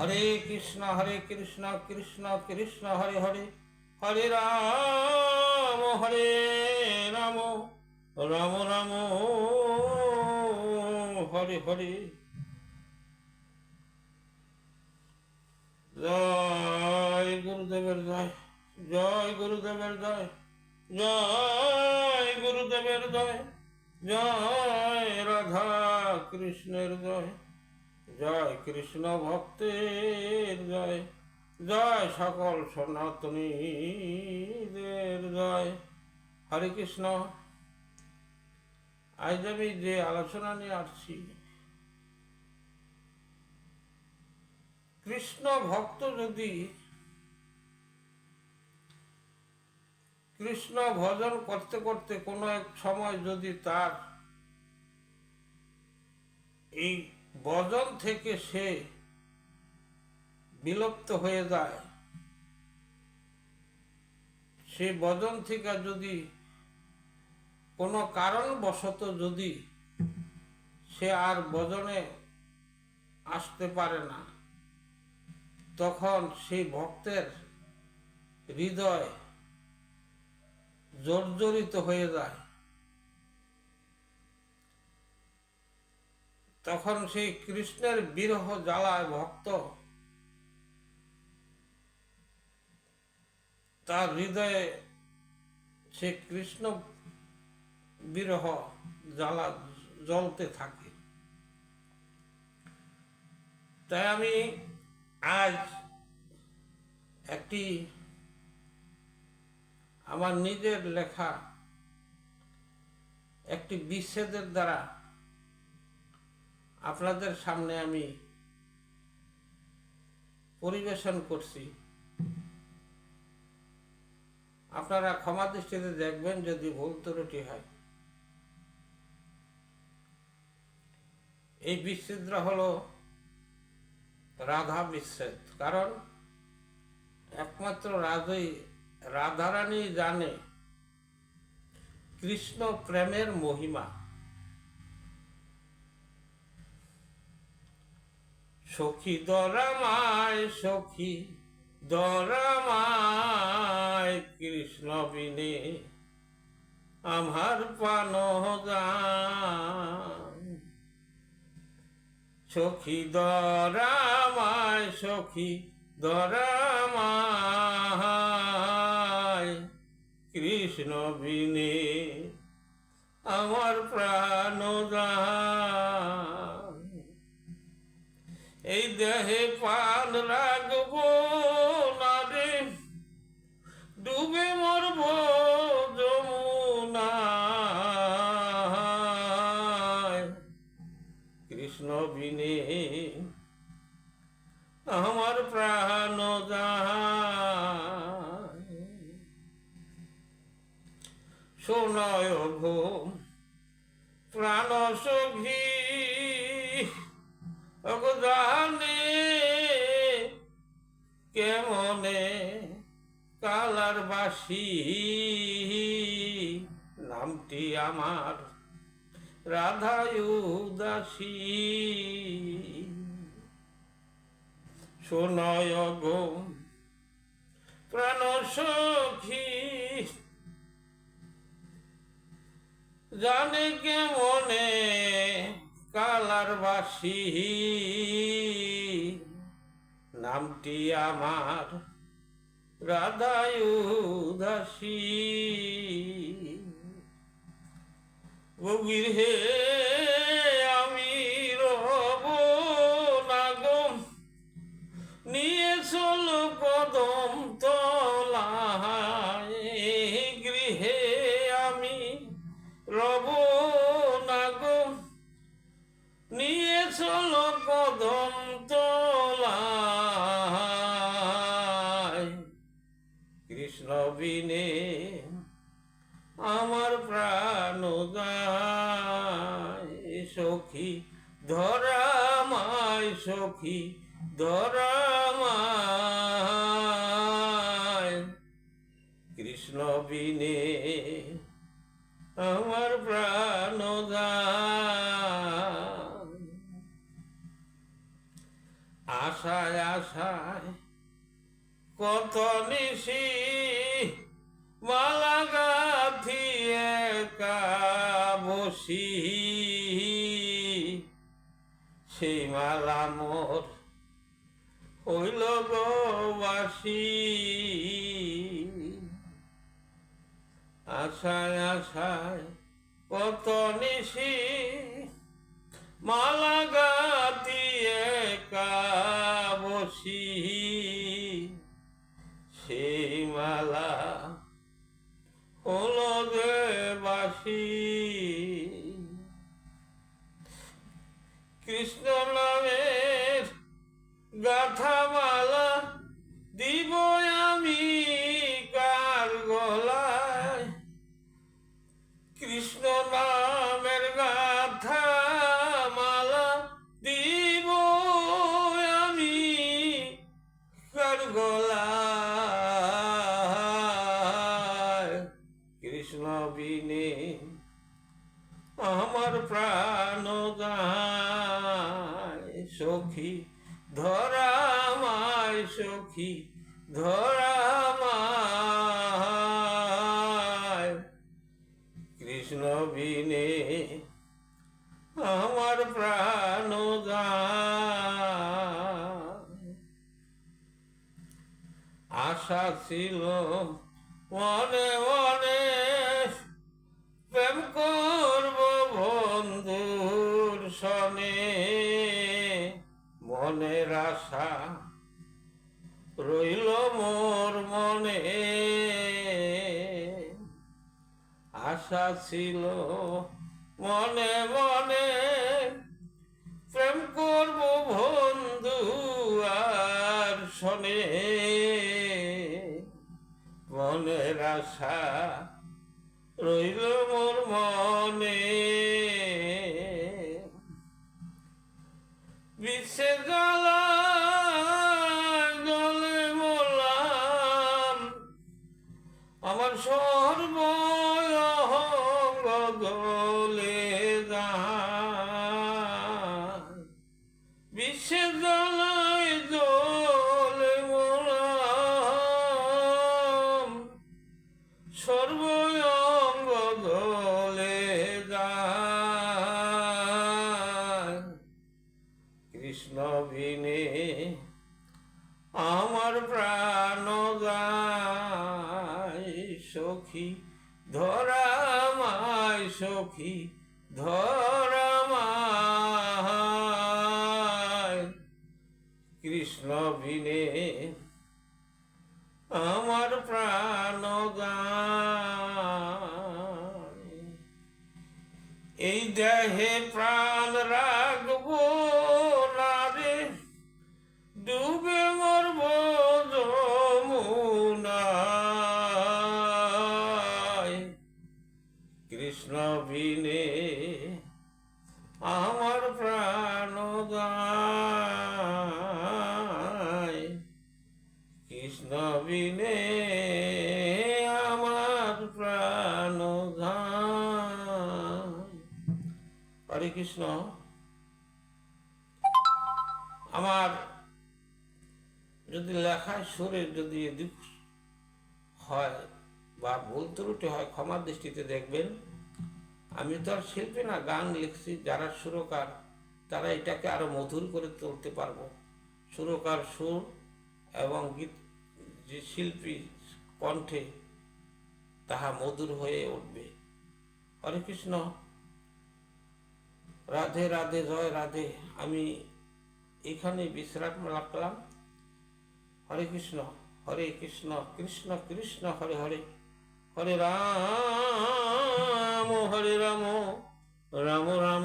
হরে কৃষ্ণ হরে কৃষ্ণ কৃষ্ণ কৃষ্ণ, হরে হরে। হরে রাম হরে রাম রাম রাম, হরে হরে। জয় গুরুদেবের জয় জয় গুরুদেবের জয় জয় গুরুদেবের জয় জয় রাধা কৃষ্ণের জয়। জয় কৃষ্ণ ভক্তের জয় জয় সকল সনাতনীদের জয়। হরে কৃষ্ণ। আজ আমি যে আলোচনা নিয়ে আসছি, কৃষ্ণ ভক্ত যদি কৃষ্ণ ভজন করতে করতে কোনো এক সময় যদি তার এই ভজন থেকে সে বিলুপ্ত হয়ে যায়। সে ভজন থেকে যদি কোনো কারণবশত যদি সে আর ভজনে আসতে পারে না, তখন সেই ভক্তের হৃদয় জর্জরিত হয়ে যায়। তখন সেই কৃষ্ণের বিরহ জ্বালায় ভক্ত। তার হৃদয়ে সে কৃষ্ণ বিরহ জ্বালা, জ্বলতে থাকে। তাই আমি আজ একটি আমার নিজের লেখা একটি বিচ্ছেদের দ্বারা আপনাদের সামনে আমি পরিবেশন করছি। আপনারা ক্ষমা দৃষ্টিতে দেখবেন যদি ভুল ত্রুটি হয়। এই বিচ্ছিদ্র হল রাধা বিচ্ছেদ। কারণ একমাত্র রাধই, রাধারানী জানে কৃষ্ণ প্রেমের মহিমা। সখী দরামায় সখী দরামায়, কৃষ্ণ বিনে আমার পান সখী দরামায় সখী দরামায়, কৃষ্ণ বিনে আমার প্রাণ এই দেহে পান রাখব না রে। ডুবে মরব যমুনায়। কৃষ্ণ বিনে আমার প্রাণ সোনয় ঘুম প্রাণ সখী অগদানে কেমনে কালার বাসি? নামটি আমার রাধায়ুদাসী শোনয় গো প্রাণ সখী, জানে কে মনে কালার বাসি নামটি আমার রাধায়ুদাসী গভীর হে চল কদম কৃষ্ণ বিনে আমার প্রাণ যায়। সখী ধরামায় সখী ধরামায় কৃষ্ণ বিনে আমার প্রাণ যায়। আশায় আশায় কত নিশি মালা গাথিয়ে বসি সেই মালা মোর হইল গবাসী আশায় আশায় কত নিশি মালা গাতিয়ে বসি সেই মালা হলো যে বাসি কৃষ্ণ নামের গাথামালা দিব আমি কার গলায়? কৃষ্ণ নামের গাথা সখী, ধরা মায় সখী, ধরা মায় কৃষ্ণ বিনে আমার প্রাণ আশা ছিল মনে মনে প্রেম করব বন্ধুর সনে। আশা রইল মোর মনে। আশা ছিল মনে মনে। প্রেম করব বন্ধু আর শোনে। মনের আশা রইল মোর মনে। বিশ্বে গলে যায় জলে মোলাম। সর্বঙ্গ গলে যায় কৃষ্ণ বিনে আমার প্রাণ গায় সখী ধরা সখী ধরা কৃষ্ণ বিনে আমার প্রাণ এই দেহে প্রাণ রাখব না রে ডুবে মরব কৃষ্ণ আমার যদি লেখায় সুরে যদি এদিক হয় বা ভুল ত্রুটি হয় ক্ষমার দৃষ্টিতে দেখবেন, আমি তো আর শিল্পী না, গান লিখছি, যারা সুরকার, তারা এটাকে আরও মধুর করে তুলতে পারব। সুরকার সুর এবং গীত, যে শিল্পী কণ্ঠে তাহা মধুর হয়ে উঠবে। হরে কৃষ্ণ। রাধে রাধে, জয়, রাধে। আমি এখানে বিশ্রাম রাখলাম। হরে কৃষ্ণ হরে কৃষ্ণ কৃষ্ণ কৃষ্ণ, হরে হরে। হরে রাম হরে রাম রাম রাম।